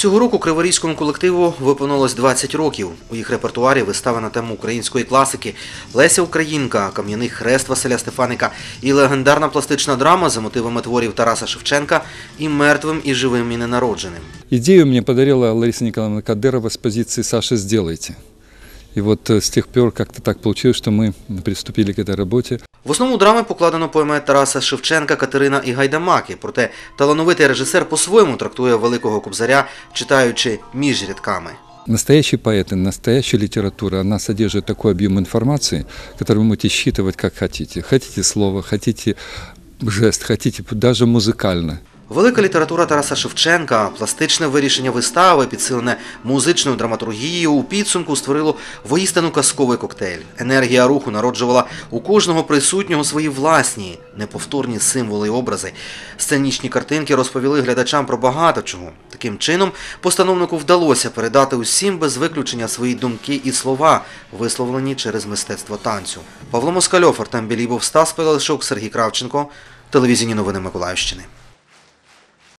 Цього року криворізькому колективу виповнилось 20 років. У їх репертуарі вистава на тему української класики Леся Українка, Кам'яний хрест Василя Стефаника і легендарна пластична драма за мотивами творів Тараса Шевченка і мертвим, і живим, і ненародженим. Ідею мені подарила Лариса Ніколаївна Кадирова з позиції «Саша, сделайте». И вот э, с тех пор как-то так получилось, что мы приступили к этой работе. В основу драми покладено поемет Тараса Шевченка, Катерина і Гайдамаки. Проте талановитий режисер по-своєму трактує великого кобзаря, читаючи між рядками. Настоящие поэты, настоящая литература, она содержит такой объем информации, который вы можете считывать как хотите. Хотите слово, хотите жест, хотите даже музыкально. Велика література Тараса Шевченка, пластичне вирішення вистави, підсилене музичною драматургією, у підсумку створило воїстину казковий коктейль. Енергія руху народжувала у кожного присутнього свої власні, неповторні символи і образи. Сценічні картинки розповіли глядачам про багато чого. Таким чином, постановнику вдалося передати усім без виключення свої думки і слова, висловлені через мистецтво танцю. Павло Москальов, Артем Білібов, Стас Пилишук, Сергій Кравченко, телевізійні новини Миколаївщини.